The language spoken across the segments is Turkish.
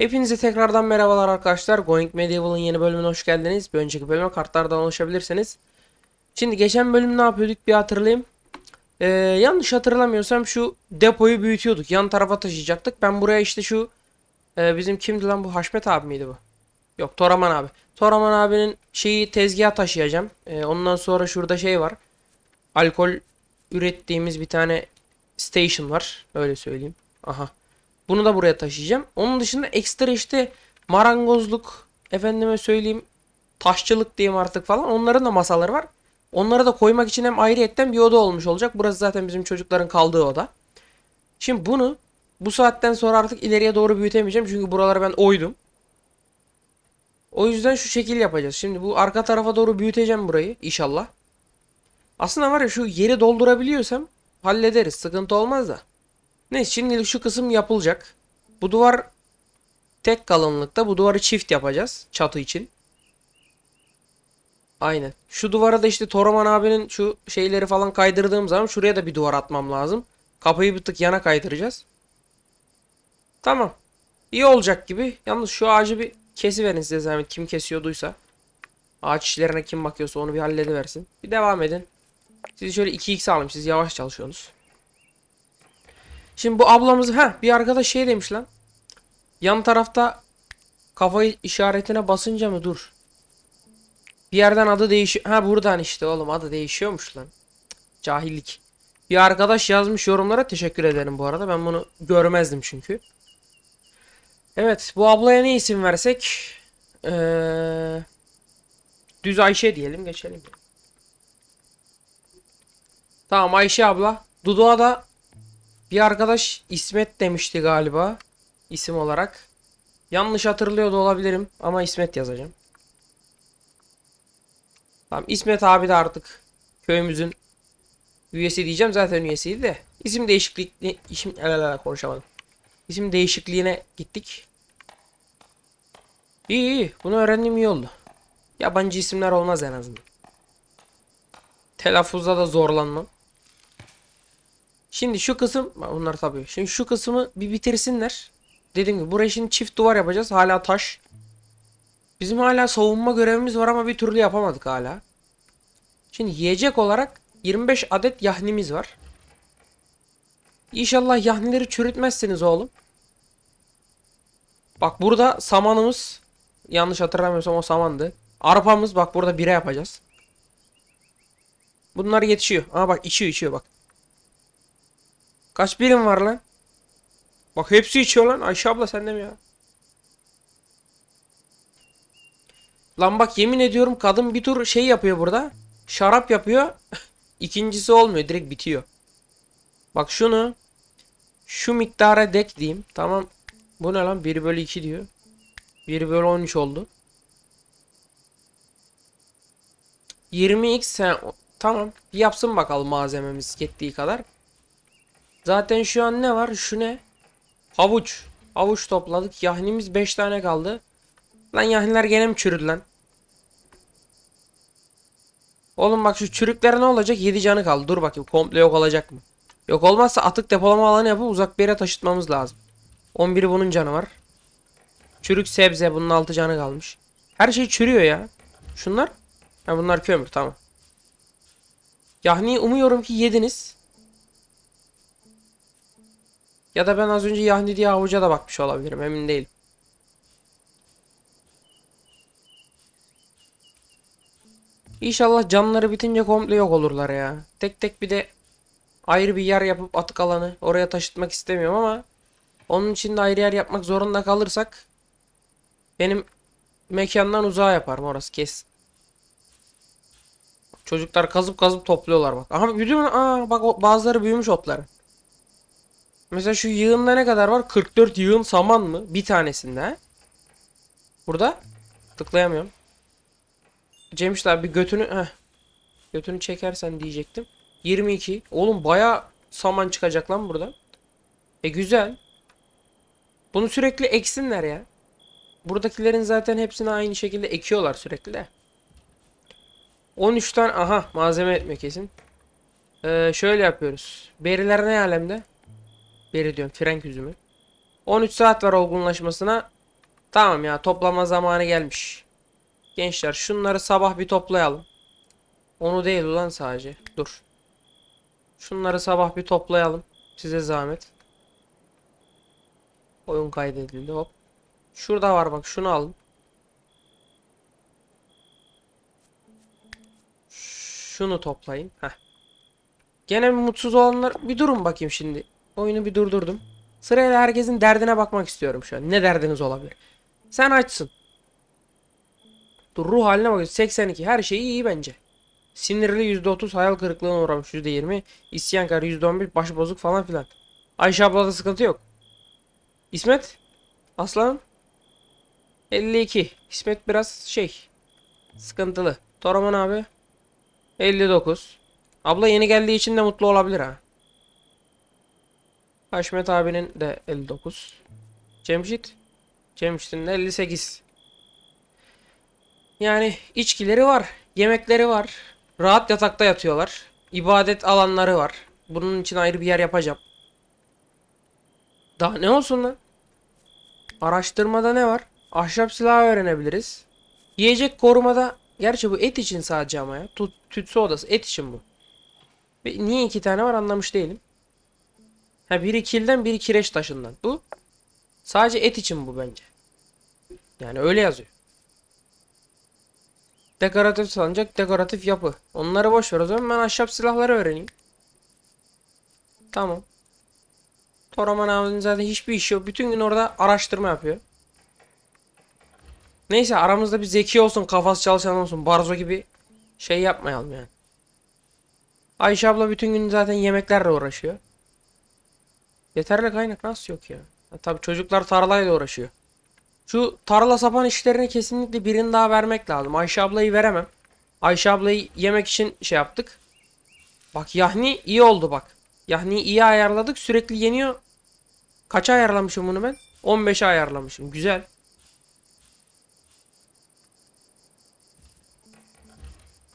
Hepinize tekrardan merhabalar arkadaşlar. Going Medieval'ın yeni bölümüne hoş geldiniz. Bir önceki bölüme kartlardan ulaşabilirsiniz. Şimdi geçen bölüm ne yapıyorduk bir hatırlayayım. Ee, yanlış hatırlamıyorsam şu depoyu büyütüyorduk. Yan tarafa taşıyacaktık. Ben buraya işte şu e, bizim kimdi lan bu Haşmet abi miydi bu? Yok Toraman abi. Toraman abinin şeyi tezgaha taşıyacağım. Ee, ondan sonra şurada şey var. Alkol ürettiğimiz bir tane station var. Öyle söyleyeyim. Aha. Bunu da buraya taşıyacağım. Onun dışında ekstra işte marangozluk, efendime söyleyeyim taşçılık diyeyim artık falan. Onların da masaları var. Onları da koymak için hem ayrıyetten bir oda olmuş olacak. Burası zaten bizim çocukların kaldığı oda. Şimdi bunu bu saatten sonra artık ileriye doğru büyütemeyeceğim. Çünkü buraları ben oydum. O yüzden şu şekil yapacağız. Şimdi bu arka tarafa doğru büyüteceğim burayı inşallah. Aslında var ya şu yeri doldurabiliyorsam hallederiz. Sıkıntı olmaz da. Neyse şimdi şu kısım yapılacak. Bu duvar tek kalınlıkta. Bu duvarı çift yapacağız çatı için. Aynen. Şu duvara da işte Toraman abinin şu şeyleri falan kaydırdığım zaman şuraya da bir duvar atmam lazım. Kapıyı bir tık yana kaydıracağız. Tamam. İyi olacak gibi. Yalnız şu ağacı bir kesiverin size zahmet. Kim kesiyorduysa. Ağaç işlerine kim bakıyorsa onu bir hallediversin. Bir devam edin. Sizi şöyle 2x alayım. Siz yavaş çalışıyorsunuz. Şimdi bu ablamız ha bir arkadaş şey demiş lan. Yan tarafta kafayı işaretine basınca mı dur. Bir yerden adı değişiyor. Ha buradan işte oğlum adı değişiyormuş lan. Cahillik. Bir arkadaş yazmış yorumlara teşekkür ederim bu arada. Ben bunu görmezdim çünkü. Evet bu ablaya ne isim versek? Ee, düz Ayşe diyelim geçelim. Tamam Ayşe abla. Dudu'a da bir arkadaş İsmet demişti galiba isim olarak. Yanlış hatırlıyor da olabilirim ama İsmet yazacağım. Tamam İsmet abi de artık köyümüzün üyesi diyeceğim zaten üyesiydi de. İsim değişikliği isim elala konuşamadım. İsim değişikliğine gittik. İyi iyi bunu öğrendim iyi oldu. Yabancı isimler olmaz en azından. Telaffuzda da zorlanmam. Şimdi şu kısım bunlar tabii. Şimdi şu kısmı bir bitirsinler. Dediğim gibi buraya şimdi çift duvar yapacağız. Hala taş. Bizim hala savunma görevimiz var ama bir türlü yapamadık hala. Şimdi yiyecek olarak 25 adet yahnimiz var. İnşallah yahnileri çürütmezsiniz oğlum. Bak burada samanımız yanlış hatırlamıyorsam o samandı. Arpamız bak burada bire yapacağız. Bunlar yetişiyor. Ama bak içiyor içiyor bak. Kaç birim var lan? Bak hepsi içiyor lan. Ayşe abla sende mi ya? Lan bak yemin ediyorum kadın bir tur şey yapıyor burada. Şarap yapıyor. İkincisi olmuyor. Direkt bitiyor. Bak şunu. Şu miktara dek diyeyim. Tamam. Bu ne lan? 1 bölü 2 diyor. 1 bölü 13 oldu. 20x sen... Tamam. Yapsın bakalım malzememiz yettiği kadar. Zaten şu an ne var? Şu ne? Havuç. Havuç topladık. Yahnimiz 5 tane kaldı. Lan yahniler gene mi çürüdü lan? Oğlum bak şu çürükler ne olacak? 7 canı kaldı. Dur bakayım komple yok olacak mı? Yok olmazsa atık depolama alanı yapıp uzak bir yere taşıtmamız lazım. 11'i bunun canı var. Çürük sebze bunun 6 canı kalmış. Her şey çürüyor ya. Şunlar? Ha bunlar kömür tamam. Yahniyi umuyorum ki yediniz. Ya da ben az önce Yahni diye havuca da bakmış olabilirim. Emin değilim. İnşallah canları bitince komple yok olurlar ya. Tek tek bir de ayrı bir yer yapıp atık alanı oraya taşıtmak istemiyorum ama onun için de ayrı yer yapmak zorunda kalırsak benim mekandan uzağa yaparım orası kes. Çocuklar kazıp kazıp topluyorlar bak. Aha biliyor musun? Aa bak bazıları büyümüş otları. Mesela şu yığında ne kadar var? 44 yığın saman mı? Bir tanesinde. Burada. Tıklayamıyorum. Cemiş abi götünü heh. Götünü çekersen diyecektim. 22. Oğlum baya saman çıkacak lan buradan. E güzel. Bunu sürekli eksinler ya. Buradakilerin zaten hepsini aynı şekilde ekiyorlar sürekli de. 13 tane aha malzeme etme kesin. Ee, şöyle yapıyoruz. Beriler ne alemde? Beri diyorum frenk üzümü. 13 saat var olgunlaşmasına. Tamam ya toplama zamanı gelmiş. Gençler şunları sabah bir toplayalım. Onu değil ulan sadece. Dur. Şunları sabah bir toplayalım. Size zahmet. Oyun kaydedildi hop. Şurada var bak şunu alın. Şunu toplayın. Heh. Gene mutsuz olanlar bir durun bakayım şimdi. Oyunu bir durdurdum. Sırayla herkesin derdine bakmak istiyorum şu an. Ne derdiniz olabilir? Sen açsın. Dur ruh haline bak. 82. Her şey iyi bence. Sinirli %30, hayal kırıklığına uğramış %20, isyankar %11, başı bozuk falan filan. Ayşe ablada sıkıntı yok. İsmet? Aslan? 52. İsmet biraz şey. Sıkıntılı. Toraman abi? 59. Abla yeni geldiği için de mutlu olabilir ha. Haşmet abinin de 59. Cemşit? Cemşit'in de 58. Yani içkileri var, yemekleri var. Rahat yatakta yatıyorlar. İbadet alanları var. Bunun için ayrı bir yer yapacağım. Daha ne olsun lan? Araştırmada ne var? Ahşap silahı öğrenebiliriz. Yiyecek korumada gerçi bu et için sadece ama ya. Tut, tütsü odası et için bu. Niye iki tane var anlamış değilim. Ha biri kilden biri kireç taşından. Bu sadece et için bu bence. Yani öyle yazıyor. Dekoratif salıncak, dekoratif yapı. Onları boş ver o zaman ben ahşap silahları öğreneyim. Tamam. Toraman abinin zaten hiçbir işi yok. Bütün gün orada araştırma yapıyor. Neyse aramızda bir zeki olsun, kafası çalışan olsun. Barzo gibi şey yapmayalım yani. Ayşe abla bütün gün zaten yemeklerle uğraşıyor. Yeterli kaynak nasıl yok ya? Ha, tabii çocuklar tarlayla uğraşıyor. Şu tarla sapan işlerine kesinlikle birini daha vermek lazım. Ayşe ablayı veremem. Ayşe ablayı yemek için şey yaptık. Bak Yahni iyi oldu bak. Yahni'yi iyi ayarladık. Sürekli yeniyor. Kaça ayarlamışım bunu ben? 15'e ayarlamışım. Güzel.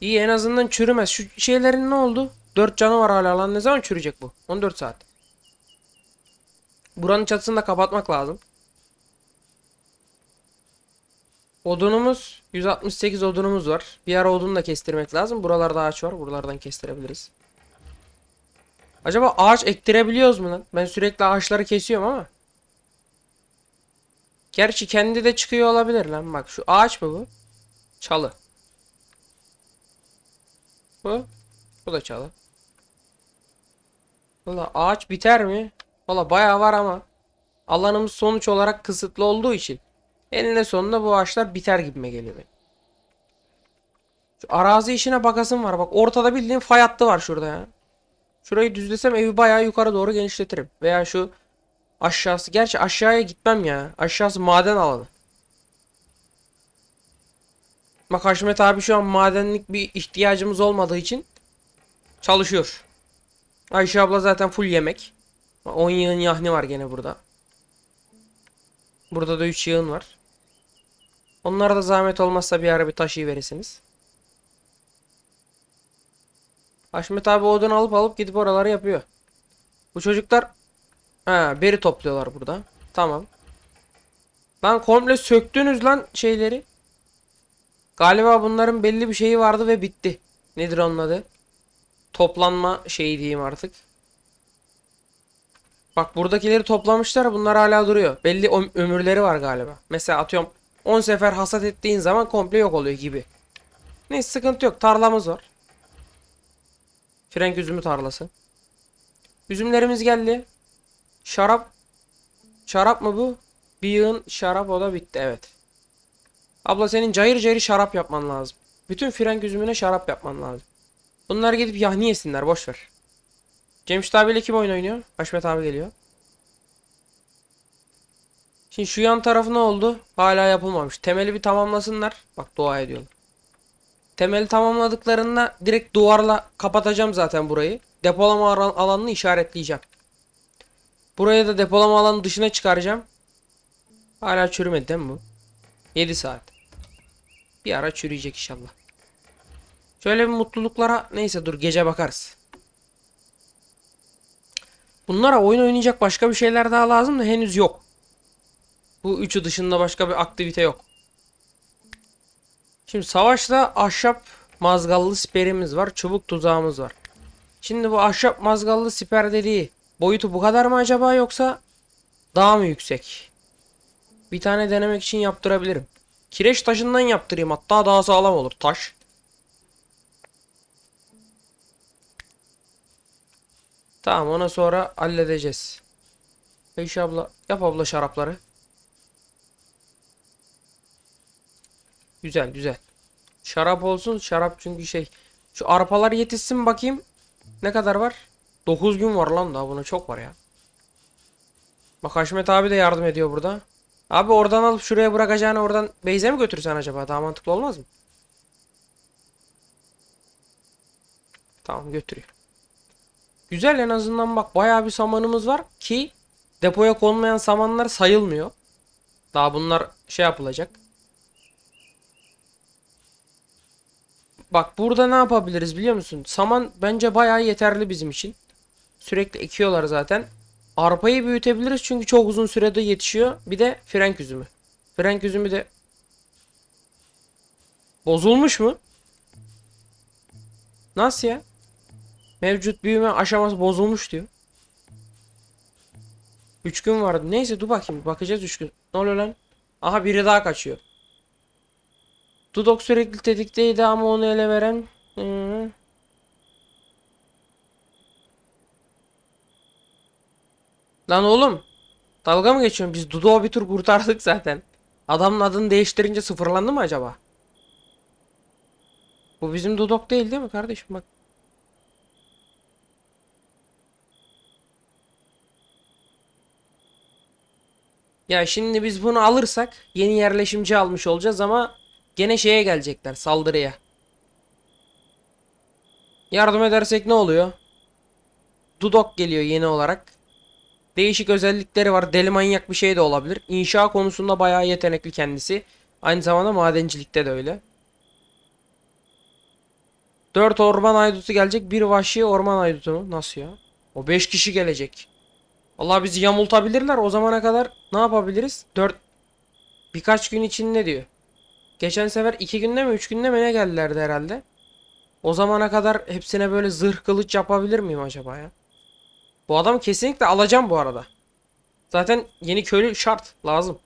İyi en azından çürümez. Şu şeylerin ne oldu? 4 canı var hala lan. Ne zaman çürüyecek bu? 14 saat. Buranın çatısını da kapatmak lazım. Odunumuz 168 odunumuz var. Bir ara odunu da kestirmek lazım. Buralarda ağaç var. Buralardan kestirebiliriz. Acaba ağaç ektirebiliyoruz mu lan? Ben sürekli ağaçları kesiyorum ama. Gerçi kendi de çıkıyor olabilir lan. Bak şu ağaç mı bu? Çalı. Bu. Bu da çalı. Valla ağaç biter mi? Valla bayağı var ama. Alanımız sonuç olarak kısıtlı olduğu için. Eninde sonunda bu ağaçlar biter gibime geliyor benim. Şu arazi işine bakasım var. Bak ortada bildiğin fay hattı var şurada ya. Şurayı düzlesem evi bayağı yukarı doğru genişletirim. Veya şu aşağısı. Gerçi aşağıya gitmem ya. Aşağısı maden alanı. Bak Haşmet abi şu an madenlik bir ihtiyacımız olmadığı için çalışıyor. Ayşe abla zaten full yemek. 10 yığın yahni var gene burada. Burada da 3 yığın var. Onlara da zahmet olmazsa bir ara bir taşı verirsiniz. Haşmet abi odun alıp alıp gidip oraları yapıyor. Bu çocuklar ha beri topluyorlar burada. Tamam. Lan komple söktünüz lan şeyleri. Galiba bunların belli bir şeyi vardı ve bitti. Nedir onun adı? Toplanma şeyi diyeyim artık. Bak buradakileri toplamışlar bunlar hala duruyor. Belli öm- ömürleri var galiba. Mesela atıyorum 10 sefer hasat ettiğin zaman komple yok oluyor gibi. Neyse sıkıntı yok. Tarlamız var. Frenk üzümü tarlası. Üzümlerimiz geldi. Şarap. Şarap mı bu? Bir yığın şarap o da bitti evet. Abla senin cayır cayır şarap yapman lazım. Bütün frenk üzümüne şarap yapman lazım. Bunlar gidip yahni yesinler boş ver. Cemşit abiyle kim oyun oynuyor? Haşmet abi geliyor. Şimdi şu yan tarafı ne oldu? Hala yapılmamış. Temeli bir tamamlasınlar. Bak dua ediyorlar. Temeli tamamladıklarında direkt duvarla kapatacağım zaten burayı. Depolama alan- alanını işaretleyeceğim. Burayı da depolama alanı dışına çıkaracağım. Hala çürümedi değil mi bu? 7 saat. Bir ara çürüyecek inşallah. Şöyle bir mutluluklara neyse dur gece bakarız. Bunlara oyun oynayacak başka bir şeyler daha lazım da henüz yok. Bu üçü dışında başka bir aktivite yok. Şimdi savaşta ahşap mazgallı siperimiz var. Çubuk tuzağımız var. Şimdi bu ahşap mazgallı siper dediği boyutu bu kadar mı acaba yoksa daha mı yüksek? Bir tane denemek için yaptırabilirim. Kireç taşından yaptırayım hatta daha sağlam olur taş. Tamam ona sonra halledeceğiz. Ayşe abla yap abla şarapları. Güzel güzel. Şarap olsun şarap çünkü şey. Şu arpalar yetişsin bakayım. Ne kadar var? 9 gün var lan daha buna çok var ya. Bak Haşmet abi de yardım ediyor burada. Abi oradan alıp şuraya bırakacağını oradan Beyze mi götürsen acaba? Daha mantıklı olmaz mı? Tamam götürüyor. Güzel en azından bak bayağı bir samanımız var ki depoya konmayan samanlar sayılmıyor. Daha bunlar şey yapılacak. Bak burada ne yapabiliriz biliyor musun? Saman bence bayağı yeterli bizim için. Sürekli ekiyorlar zaten. Arpayı büyütebiliriz çünkü çok uzun sürede yetişiyor. Bir de frenk üzümü. Frenk üzümü de bozulmuş mu? Nasıl ya? Mevcut büyüme aşaması bozulmuş diyor. 3 gün vardı. Neyse dur bakayım. Bakacağız 3 gün. Ne oluyor lan? Aha biri daha kaçıyor. Dudok sürekli tetikteydi ama onu ele veren... Hı. Lan oğlum. Dalga mı geçiyorsun? Biz Dudok'u bir tur kurtardık zaten. Adamın adını değiştirince sıfırlandı mı acaba? Bu bizim Dudok değil değil mi kardeşim? Bak. Ya şimdi biz bunu alırsak yeni yerleşimci almış olacağız ama gene şeye gelecekler saldırıya. Yardım edersek ne oluyor? Dudok geliyor yeni olarak. Değişik özellikleri var. Deli manyak bir şey de olabilir. İnşa konusunda bayağı yetenekli kendisi. Aynı zamanda madencilikte de öyle. 4 orman aydutu gelecek. Bir vahşi orman aydutu mu? Nasıl ya? O 5 kişi gelecek. Allah bizi yamultabilirler. O zamana kadar ne yapabiliriz? 4 birkaç gün içinde diyor. Geçen sefer 2 günde mi 3 günde mi ne geldilerdi herhalde. O zamana kadar hepsine böyle zırh kılıç yapabilir miyim acaba ya? Bu adam kesinlikle alacağım bu arada. Zaten yeni köylü şart lazım.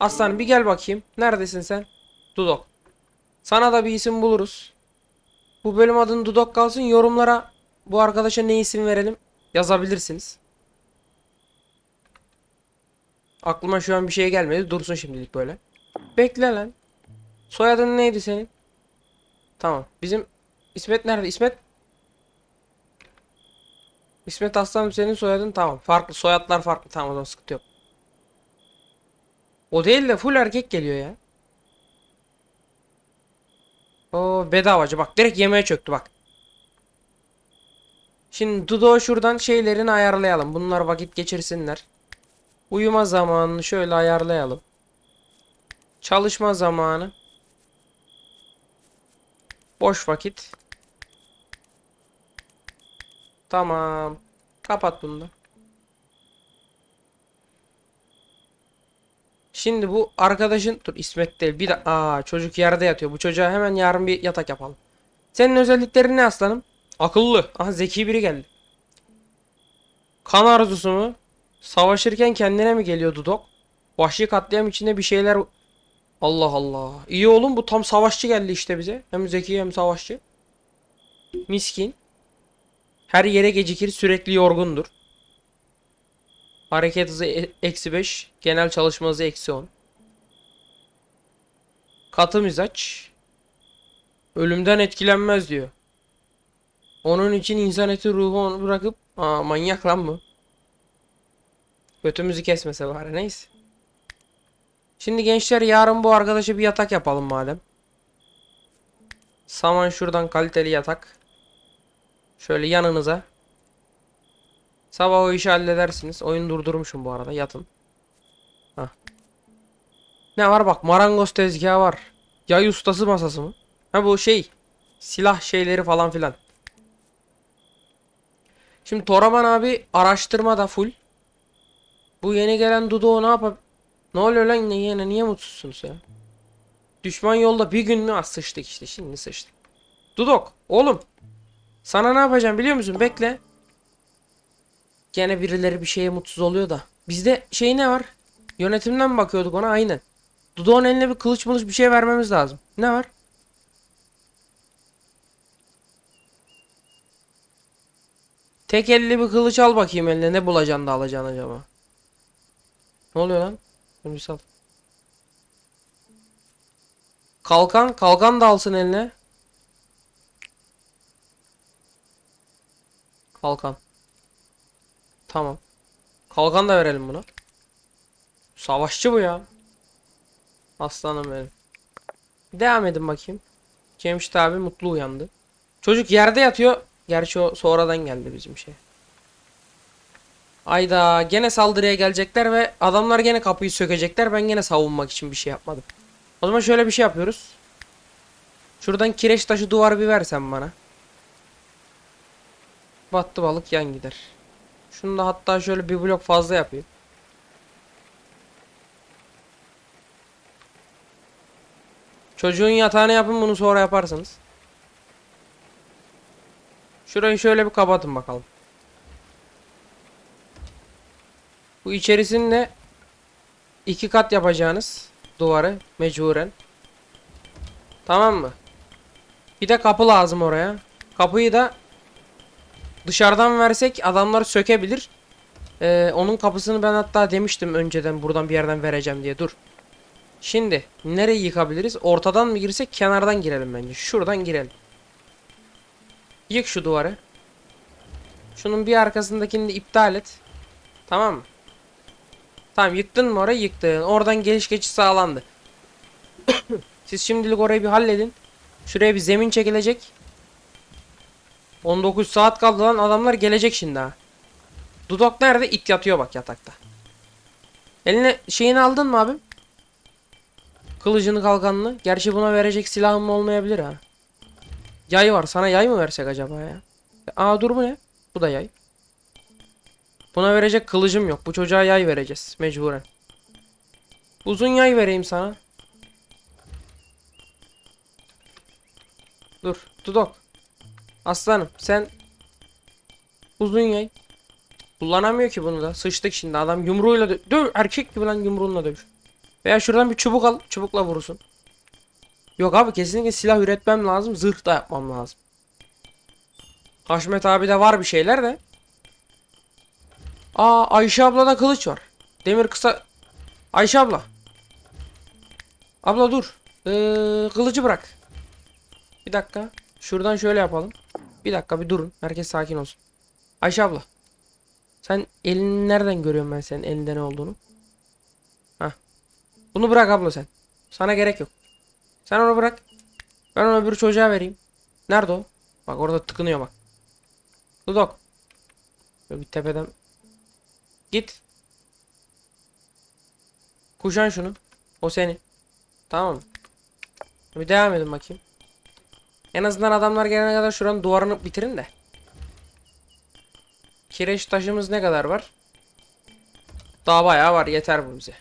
Aslan bir gel bakayım. Neredesin sen? Dudok. Sana da bir isim buluruz. Bu bölüm adını Dudok kalsın. Yorumlara bu arkadaşa ne isim verelim yazabilirsiniz. Aklıma şu an bir şey gelmedi. Dursun şimdilik böyle. Bekle lan. Soyadın neydi senin? Tamam. Bizim İsmet nerede? İsmet İsmet Aslanım senin soyadın tamam. Farklı soyadlar farklı. Tamam o zaman sıkıntı yok. O değil de full erkek geliyor ya. O bedavacı bak direkt yemeğe çöktü bak. Şimdi Dudo şuradan şeylerini ayarlayalım. Bunlar vakit geçirsinler. Uyuma zamanını şöyle ayarlayalım. Çalışma zamanı. Boş vakit. Tamam. Kapat bunu da. Şimdi bu arkadaşın dur İsmet değil bir de aa çocuk yerde yatıyor. Bu çocuğa hemen yarın bir yatak yapalım. Senin özelliklerin ne aslanım? Akıllı. Aha zeki biri geldi. Kan arzusu mu? Savaşırken kendine mi geliyordu dok? Vahşi katliam içinde bir şeyler Allah Allah. İyi oğlum bu tam savaşçı geldi işte bize. Hem zeki hem savaşçı. Miskin. Her yere gecikir sürekli yorgundur. Hareket hızı e- eksi 5. Genel çalışma hızı eksi 10. Katı mizaç. Ölümden etkilenmez diyor. Onun için insan eti ruhu onu bırakıp Aa manyak lan bu. Götümüzü kesmese bari neyse. Şimdi gençler yarın bu arkadaşa bir yatak yapalım madem. Saman şuradan kaliteli yatak. Şöyle yanınıza. Sabah o işi halledersiniz. Oyun durdurmuşum bu arada. Yatın. Hah. Ne var bak marangoz tezgahı var. Yay ustası masası mı? Ha bu şey. Silah şeyleri falan filan. Şimdi Toraman abi araştırma da full. Bu yeni gelen Dudu ne yapar? Ne oluyor lan yine, yine niye mutsuzsunuz ya? Düşman yolda bir gün mü? Ah sıçtık işte şimdi sıçtık. Dudok oğlum. Sana ne yapacağım biliyor musun? Bekle. Gene birileri bir şeye mutsuz oluyor da. Bizde şey ne var? Yönetimden bakıyorduk ona? Aynen. Dudok'un eline bir kılıç mılıç bir şey vermemiz lazım. Ne var? Tek elli bir kılıç al bakayım eline. Ne bulacaksın da alacaksın acaba? Ne oluyor lan? Dur bir sal. Kalkan. Kalkan da alsın eline. Kalkan. Tamam. Kalkan da verelim buna. Savaşçı bu ya. Aslanım benim. Devam edin bakayım. Cemşit abi mutlu uyandı. Çocuk yerde yatıyor. Gerçi o sonradan geldi bizim şey. Ayda gene saldırıya gelecekler ve adamlar gene kapıyı sökecekler. Ben gene savunmak için bir şey yapmadım. O zaman şöyle bir şey yapıyoruz. Şuradan kireç taşı duvarı bir versen bana. Battı balık yan gider. Şunu da hatta şöyle bir blok fazla yapayım. Çocuğun yatağını yapın bunu sonra yaparsınız. Şurayı şöyle bir kapatın bakalım. Bu içerisinde iki kat yapacağınız duvarı mecburen. Tamam mı? Bir de kapı lazım oraya. Kapıyı da dışarıdan versek adamlar sökebilir. Ee, onun kapısını ben hatta demiştim önceden buradan bir yerden vereceğim diye. Dur. Şimdi nereyi yıkabiliriz? Ortadan mı girsek kenardan girelim bence. Şuradan girelim. Yık şu duvarı. Şunun bir arkasındakini de iptal et. Tamam mı? Tamam yıktın mı orayı yıktın. Oradan geliş geçiş sağlandı. Siz şimdilik orayı bir halledin. Şuraya bir zemin çekilecek. 19 saat kaldı lan adamlar gelecek şimdi ha. Dudak nerede? İt yatıyor bak yatakta. Eline şeyini aldın mı abim? Kılıcını kalkanını. Gerçi buna verecek silahım olmayabilir ha. Yay var. Sana yay mı versek acaba ya? Aa dur bu ne? Bu da yay. Buna verecek kılıcım yok. Bu çocuğa yay vereceğiz. Mecburen. Uzun yay vereyim sana. Dur. Dudok. Aslanım sen uzun yay. Kullanamıyor ki bunu da. Sıçtık şimdi. Adam yumruğuyla dö döv. Erkek gibi lan yumruğunla dövüş. Veya şuradan bir çubuk al. Çubukla vurursun. Yok abi kesinlikle silah üretmem lazım. Zırh da yapmam lazım. Haşmet abi de var bir şeyler de. Aa Ayşe ablada kılıç var. Demir kısa. Ayşe abla. Abla dur. Ee, kılıcı bırak. Bir dakika. Şuradan şöyle yapalım. Bir dakika bir durun. Herkes sakin olsun. Ayşe abla. Sen elini nereden görüyorum ben senin elinde ne olduğunu? Hah. Bunu bırak abla sen. Sana gerek yok. Sen onu bırak. Ben onu öbür çocuğa vereyim. Nerede o? Bak orada tıkınıyor bak. Dudok. Böyle bir tepeden. Git. Kuşan şunu. O senin. Tamam mı? Bir devam edin bakayım. En azından adamlar gelene kadar şuranın duvarını bitirin de. Kireç taşımız ne kadar var? Daha bayağı var. Yeter bu bize.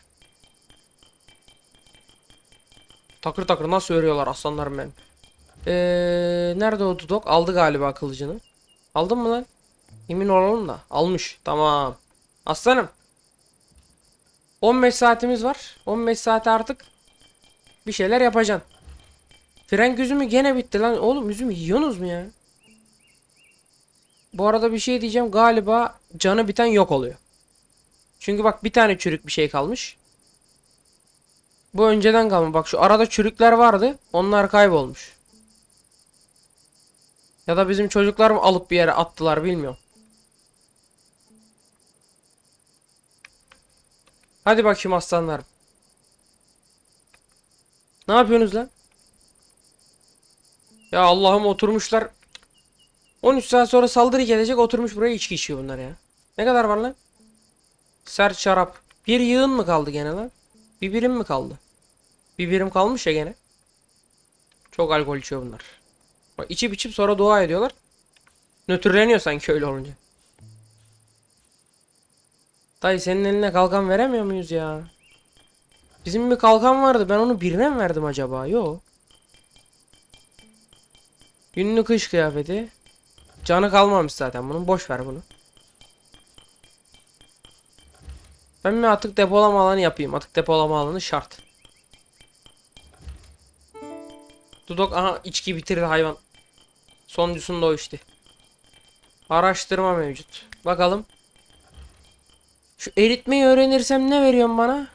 Takır takır nasıl örüyorlar aslanlarım benim. Ee, nerede o dudok? Aldı galiba kılıcını. Aldın mı lan? Emin olalım da. Almış. Tamam. Aslanım. 15 saatimiz var. 15 saat artık bir şeyler yapacaksın. Frenk üzümü gene bitti lan. Oğlum üzüm yiyorsunuz mu ya? Bu arada bir şey diyeceğim. Galiba canı biten yok oluyor. Çünkü bak bir tane çürük bir şey kalmış. Bu önceden kalma. Bak şu arada çürükler vardı. Onlar kaybolmuş. Ya da bizim çocuklar mı alıp bir yere attılar bilmiyorum. Hadi bakayım aslanlarım. Ne yapıyorsunuz lan? Ya Allah'ım oturmuşlar. 13 saat sonra saldırı gelecek oturmuş buraya içki içiyor bunlar ya. Ne kadar var lan? Sert şarap. Bir yığın mı kaldı gene lan? Bir birim mi kaldı? Bir birim kalmış ya gene. Çok alkol içiyor bunlar. Bak içip içip sonra dua ediyorlar. Nötrleniyor sanki öyle olunca. Dayı senin eline kalkan veremiyor muyuz ya? Bizim bir kalkan vardı. Ben onu birine mi verdim acaba? Yo. Günlük kış kıyafeti. Canı kalmamış zaten bunun. Boş ver bunu. Ben bir atık depolama alanı yapayım. Atık depolama alanı şart. Dudok aha içki bitirdi hayvan. Sonuncusunda o içti. Araştırma mevcut. Bakalım. Şu eritmeyi öğrenirsem ne veriyorsun bana?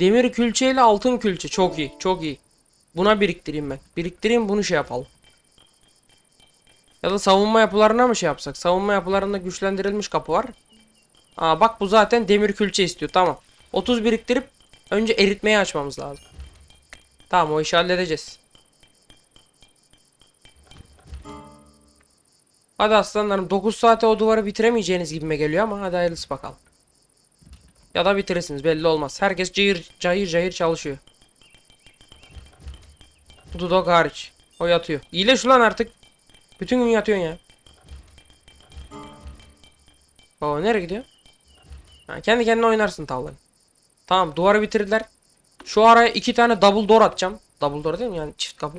Demir külçe ile altın külçe. Çok iyi. Çok iyi. Buna biriktireyim ben. Biriktireyim bunu şey yapalım. Ya da savunma yapılarına mı şey yapsak? Savunma yapılarında güçlendirilmiş kapı var. Aa bak bu zaten demir külçe istiyor. Tamam. 30 biriktirip önce eritmeyi açmamız lazım. Tamam o işi halledeceğiz. Hadi aslanlarım 9 saate o duvarı bitiremeyeceğiniz gibime geliyor ama hadi hayırlısı bakalım. Ya da bitirirsiniz belli olmaz. Herkes cayır cayır cayır çalışıyor. Dudok hariç. O yatıyor. İyileş ulan artık. Bütün gün yatıyorsun ya. Oo nereye gidiyor? Ha, kendi kendine oynarsın tavlayı. Tamam duvarı bitirdiler. Şu araya iki tane double door atacağım. Double door değil mi yani çift kapı.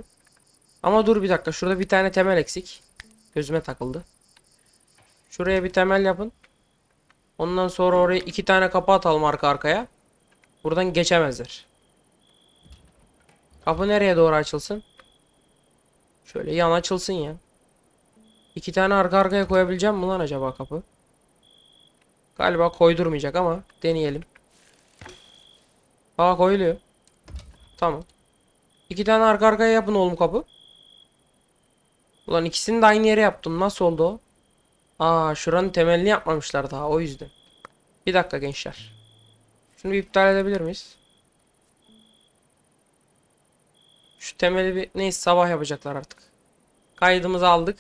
Ama dur bir dakika şurada bir tane temel eksik. Gözüme takıldı. Şuraya bir temel yapın. Ondan sonra oraya iki tane kapı atalım arka arkaya. Buradan geçemezler. Kapı nereye doğru açılsın? Şöyle yan açılsın ya. İki tane arka arkaya koyabileceğim mi lan acaba kapı? Galiba koydurmayacak ama deneyelim. Aa koyuluyor. Tamam. İki tane arka arkaya yapın oğlum kapı. Ulan ikisini de aynı yere yaptım. Nasıl oldu o? Aa şuranın temelini yapmamışlar daha o yüzden. Bir dakika gençler. Şunu bir iptal edebilir miyiz? Şu temeli bir neyse sabah yapacaklar artık. Kaydımızı aldık.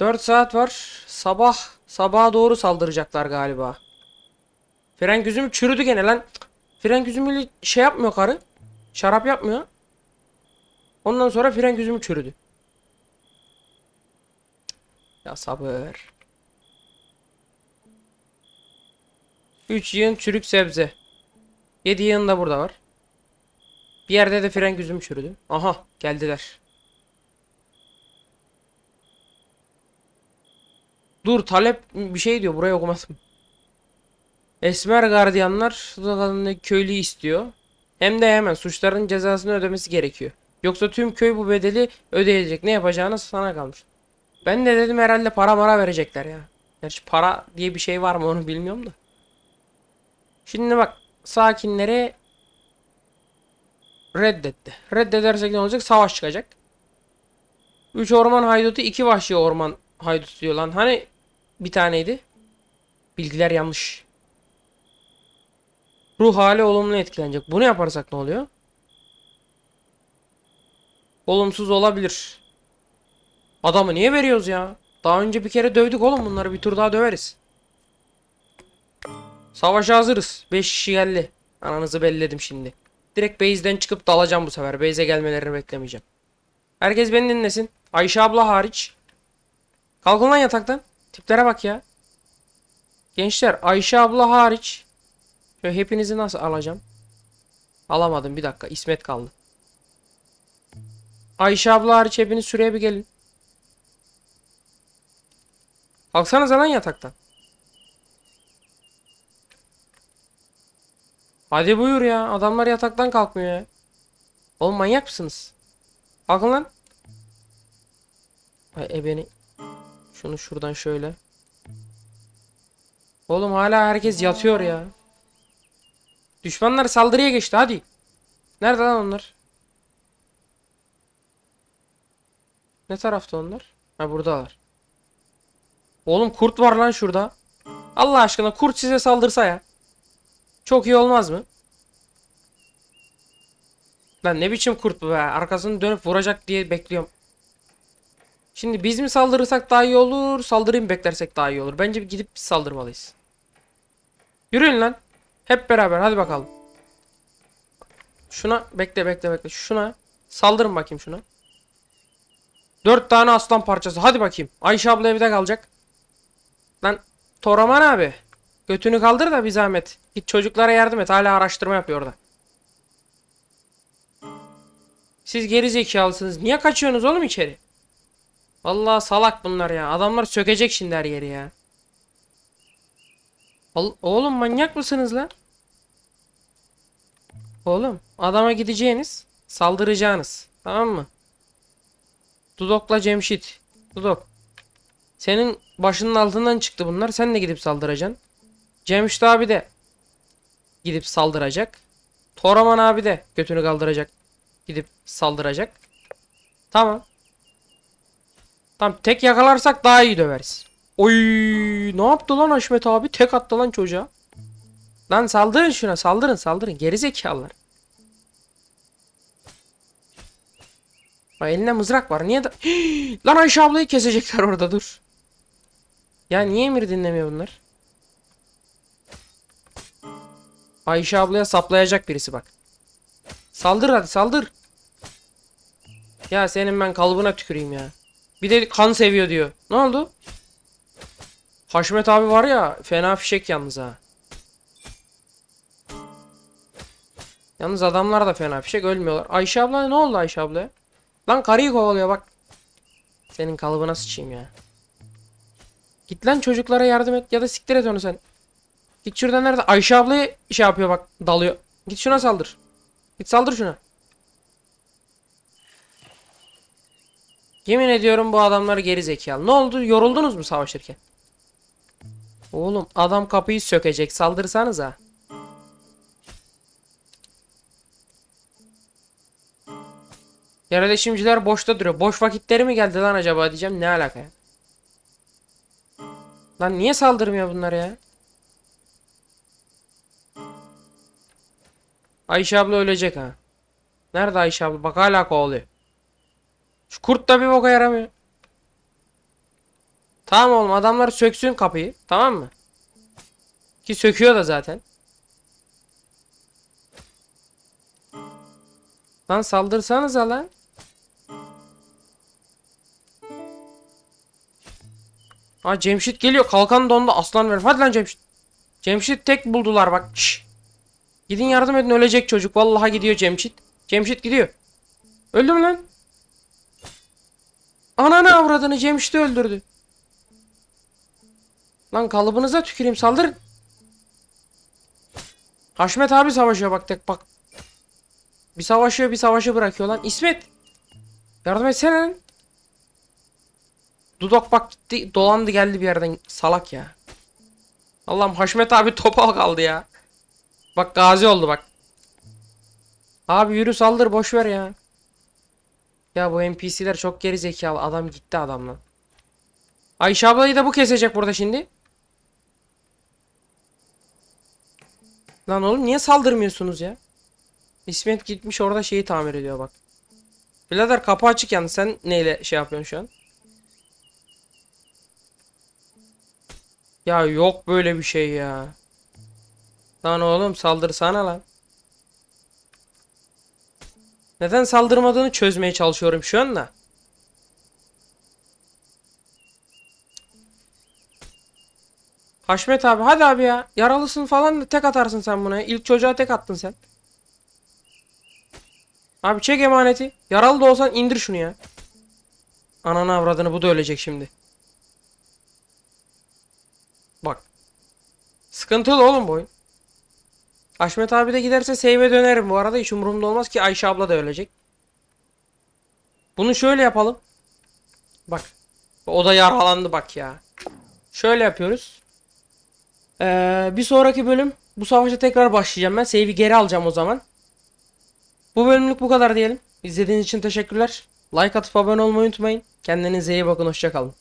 4 saat var. Sabah sabaha doğru saldıracaklar galiba. Frenk üzümü çürüdü gene lan. Frenk üzümüyle şey yapmıyor karı. Şarap yapmıyor. Ondan sonra frenk üzümü çürüdü. Ya sabır. 3 yığın çürük sebze. 7 yığın da burada var. Bir yerde de frenk üzüm çürüdü. Aha geldiler. Dur talep bir şey diyor buraya okumadım. Esmer gardiyanlar köylüyü istiyor. Hem de hemen suçların cezasını ödemesi gerekiyor. Yoksa tüm köy bu bedeli ödeyecek. Ne yapacağını sana kalmış. Ben de dedim herhalde para mara verecekler ya. Gerçi para diye bir şey var mı onu bilmiyorum da. Şimdi bak sakinleri reddetti. Reddedersek ne olacak? Savaş çıkacak. 3 orman haydutu 2 vahşi orman haydutu diyor lan. Hani bir taneydi. Bilgiler yanlış. Ruh hali olumlu etkilenecek. Bunu yaparsak ne oluyor? Olumsuz olabilir. Adamı niye veriyoruz ya? Daha önce bir kere dövdük oğlum bunları bir tur daha döveriz. Savaşa hazırız. 5 kişi geldi. Ananızı belledim şimdi. Direkt base'den çıkıp dalacağım bu sefer. Base'e gelmelerini beklemeyeceğim. Herkes beni dinlesin. Ayşe abla hariç. Kalkın lan yataktan. Tiplere bak ya. Gençler Ayşe abla hariç. Şöyle hepinizi nasıl alacağım? Alamadım bir dakika. İsmet kaldı. Ayşe abla hariç hepiniz şuraya bir gelin. Kalksanıza lan yataktan. Hadi buyur ya. Adamlar yataktan kalkmıyor ya. Oğlum manyak mısınız? Kalkın lan. Ay ebeni. Şunu şuradan şöyle. Oğlum hala herkes yatıyor ya. Düşmanlar saldırıya geçti hadi. Nerede lan onlar? Ne tarafta onlar? Ha buradalar. Oğlum kurt var lan şurada. Allah aşkına kurt size saldırsa ya. Çok iyi olmaz mı? Lan ne biçim kurt bu be? Arkasını dönüp vuracak diye bekliyorum. Şimdi biz mi saldırırsak daha iyi olur, saldırıyı beklersek daha iyi olur? Bence gidip saldırmalıyız. Yürüyün lan. Hep beraber hadi bakalım. Şuna bekle bekle bekle. Şuna saldırın bakayım şuna. Dört tane aslan parçası. Hadi bakayım. Ayşe abla evde kalacak. Lan Toraman abi. Götünü kaldır da bir zahmet. Git çocuklara yardım et. Hala araştırma yapıyor orada. Siz geri zekalısınız. Niye kaçıyorsunuz oğlum içeri? Vallahi salak bunlar ya. Adamlar sökecek şimdi her yeri ya. Oğlum manyak mısınız lan? Oğlum adama gideceğiniz, saldıracaksınız. Tamam mı? Dudok'la Cemşit. Dudok. Senin başının altından çıktı bunlar. Sen de gidip saldıracaksın. Cemşit abi de gidip saldıracak. Toraman abi de götünü kaldıracak. Gidip saldıracak. Tamam. Tamam tek yakalarsak daha iyi döveriz. Oy ne yaptı lan Haşmet abi? Tek attı lan çocuğa. Lan saldırın şuna saldırın saldırın geri zekalılar. Bak elinde mızrak var. Niye da... lan Ayşe ablayı kesecekler orada dur. Ya niye emir dinlemiyor bunlar? Ayşe ablaya saplayacak birisi bak. Saldır hadi saldır. Ya senin ben kalıbına tüküreyim ya. Bir de kan seviyor diyor. Ne oldu? Haşmet abi var ya fena fişek yalnız ha. Yalnız adamlar da fena fişek ölmüyorlar. Ayşe abla ne oldu Ayşe ablaya? Lan karıyı kovalıyor bak. Senin kalıbına sıçayım ya. Git lan çocuklara yardım et ya da siktir et onu sen. Git şuradan nerede? Ayşe ablayı şey yapıyor bak dalıyor. Git şuna saldır. Git saldır şuna. Yemin ediyorum bu adamlar geri zekalı. Ne oldu? Yoruldunuz mu savaşırken? Oğlum adam kapıyı sökecek. Saldırsanıza. Yerleşimciler boşta duruyor. Boş vakitleri mi geldi lan acaba diyeceğim. Ne alaka ya? Lan niye saldırmıyor bunlar ya? Ayşe abla ölecek ha. Nerede Ayşe abla? Bak hala kovalıyor. Şu kurt da bir boka yaramıyor. Tamam oğlum adamlar söksün kapıyı. Tamam mı? Ki söküyor da zaten. Lan saldırsanıza lan. Ha Cemşit geliyor. Kalkan dondu. Aslan ver. Hadi lan Cemşit. Cemşit tek buldular bak. Şşş. Gidin yardım edin ölecek çocuk. Vallahi gidiyor Cemşit. Cemşit gidiyor. Öldü mü lan? Ananı avradını Cemşit'i öldürdü. Lan kalıbınıza tüküreyim saldırın. Haşmet abi savaşıyor bak tek bak. Bir savaşıyor bir savaşı bırakıyor lan. İsmet. Yardım etsene lan. Dudak bak gitti dolandı geldi bir yerden salak ya. Allah'ım Haşmet abi topa kaldı ya. Bak gazi oldu bak. Abi yürü saldır boş ver ya. Ya bu NPC'ler çok geri zekalı. Adam gitti adamla. Ayşe ablayı da bu kesecek burada şimdi. Lan oğlum niye saldırmıyorsunuz ya? İsmet gitmiş orada şeyi tamir ediyor bak. Birader kapı açık yalnız sen neyle şey yapıyorsun şu an? Ya yok böyle bir şey ya. Lan oğlum saldırsana lan. Neden saldırmadığını çözmeye çalışıyorum şu anda. Haşmet abi hadi abi ya. Yaralısın falan da tek atarsın sen buna. İlk çocuğa tek attın sen. Abi çek emaneti. Yaralı da olsan indir şunu ya. Ananı avradını bu da ölecek şimdi. Sıkıntılı oğlum bu oyun. Haşmet abi de giderse save'e dönerim bu arada hiç umurumda olmaz ki Ayşe abla da ölecek. Bunu şöyle yapalım. Bak. O da yaralandı bak ya. Şöyle yapıyoruz. Ee, bir sonraki bölüm bu savaşa tekrar başlayacağım ben. Save'i geri alacağım o zaman. Bu bölümlük bu kadar diyelim. İzlediğiniz için teşekkürler. Like atıp abone olmayı unutmayın. Kendinize iyi bakın. Hoşçakalın.